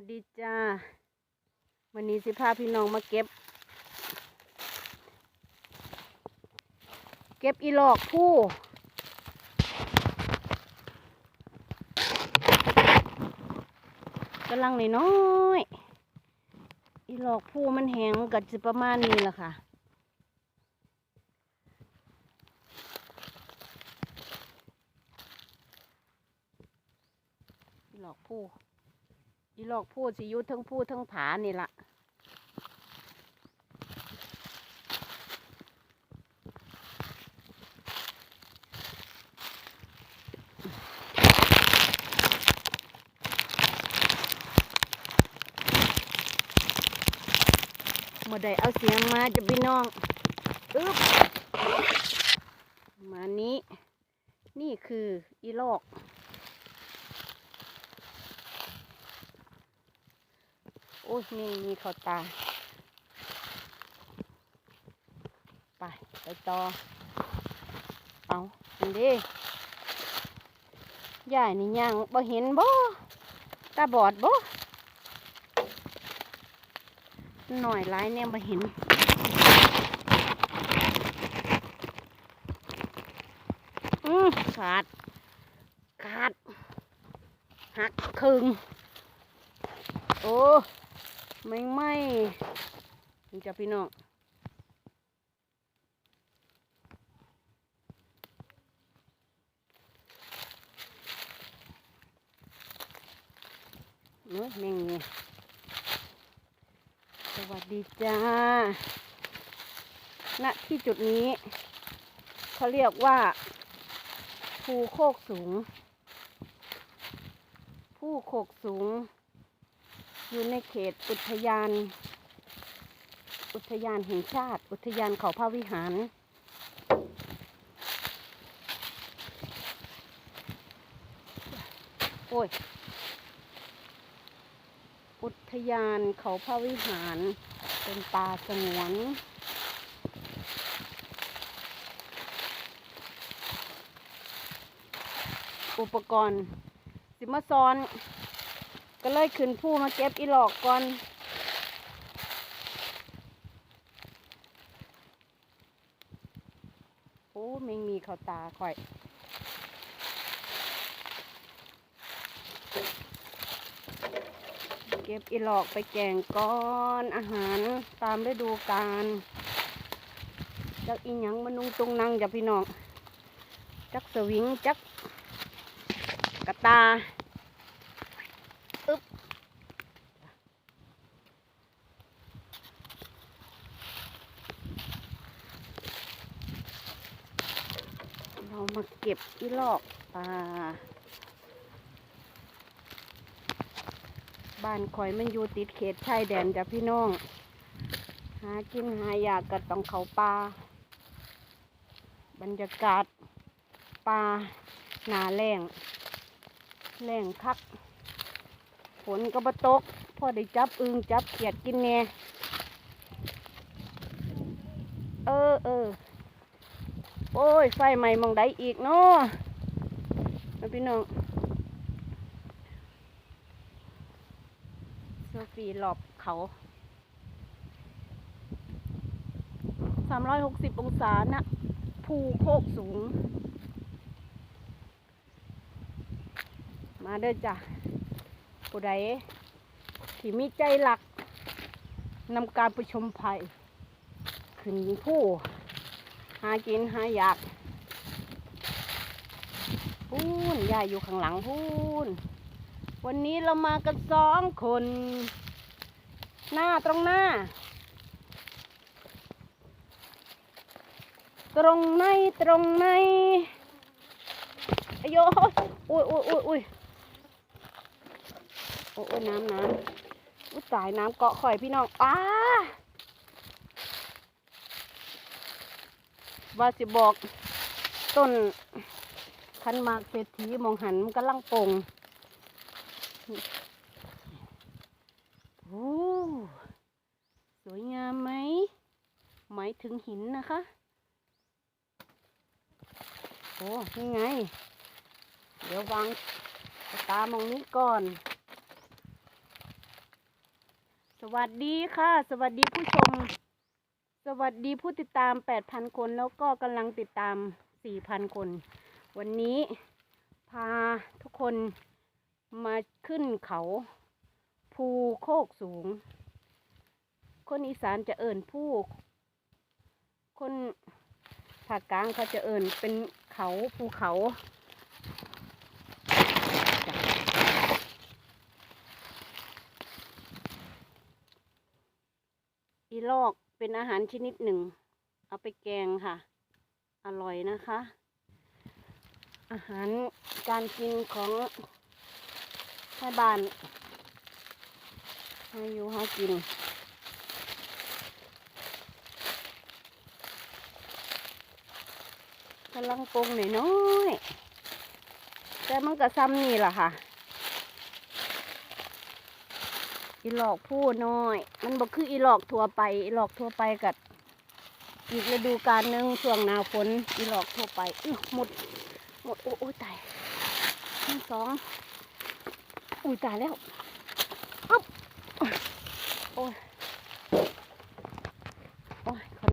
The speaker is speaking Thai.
วัสดีจ้าวันนี้สิพาพี่น้องมาเก็บ เก็บอีหลอกผู้กำลังเลยน้อยอีหลอกผู้มันแห้งก็จะประมาณนี้แหละค่ะ อีหลอกผู้ อีหลอกพูดสิยุทั้งพูดทั้งผานี่ละเมื่อใดเอาเสียงมาจะพี่น้องอึ๊บมานี้ นี่คืออีลอก โอ้ยมีมีเขาตา ไป ไปต่อ เอาอันเดียายนี่ยังบ่เห็นบ่ ตาบอดบ่หน่อยร้ายเนี่ยบ่เห็นอืมขาด ขาด หักครึ่งโอ้ ไม่ไม่นี่จ้ะพี่น้องเนื้อแมงนี่สวัสดีจ้า ณ ที่จุดนี้ เขาเรียกว่า ภูโคกสูงภูโคกสูง อยู่ในเขตอุทยาน อุทยานแห่งชาติ อุทยานเขาพระวิหาร โอ้ย อุทยานเขาพระวิหาร เป็นป่าสงวนอุปกรณ์ สิมาซ้อน ก็เลยขึ้นผู้มาเก็บอีหลอกก่อนโอ้แมงมีเขาตาข่อยเก็บอีหลอกไปแกงก้อนอาหารตามฤดูกาลจักอีหยังมานุงตุงนังจ้ะพี่น้อง จักสวิงจักกระตาึ๊บเรามาเก็บอีลอกปลาบ้านคอยมันอยู่ติดเขตชายแดนจ้ะพี่น้อง หากินหายากก็ต้องเขาปลาบรรยากาศปลาหนาแรงแรงคัก นก็บตกพอได้จับอึงจับเขียดกินแน่เออเออโอ้ย ไฟใหม่มองได้อีกเนาะนะพี่น้องโซฟีหลอบเขาสามร้อยหกสิบองศานะภูโคกสูง มาเด้อจ้ะ ผู้ใดที่มีใจหลักนำการประชมภัย ขึ้นผู้หากินหาอยากพูนยายอยู่ข้างหลังพูนวันนี้เรามากันสองคน หน้าตรงหน้า ตรงในตรงในอายโยอุ้ยอุ้ยอุ้ย อ้โอ้ยน้ำน้ำอุ้ยตายน้ำเกาะข่อยพี่น้องอ้าว่าสิบอกต้นคันมากเศรษฐีมองหันมันกำลังปงโอ้สวยงามไหมหมายถึงหินนะคะ โอ้นี่ไง เดี๋ยววางตามองนี้ก่อน สวัสดีค่ะ สวัสดีผู้ชม สวัสดีผู้ติดตาม 8,000 คน แล้วก็กำลังติดตาม 4,000 คน วันนี้พาทุกคนมาขึ้นเขา ภูโคกสูง คนอีสานจะเอิ่นผู้ คนภาคกลางเขาจะเอิ่นเป็นเขาภูเขา อีลอกเป็นอาหารชนิดหนึ่ง เอาไปแกงค่ะ อร่อยนะคะ อาหารการกินของแม่บ้านให้อยู่หากินกำลังปรุงหน่อยน้อยๆแต่มันก็ซ้ำนี่แหละค่ะ อีหลอกพูดน้อย มันบอกคืออีหลอกทั่วไป อีหลอกทั่วไปกับอีกฤดูกาลหนึ่งช่วงหนาฝนอีหลอกทั่วไปอือหมด หมด โอ้โอ้ตายทั้งสองอุ้ยตายแล้วอ๊บโอ้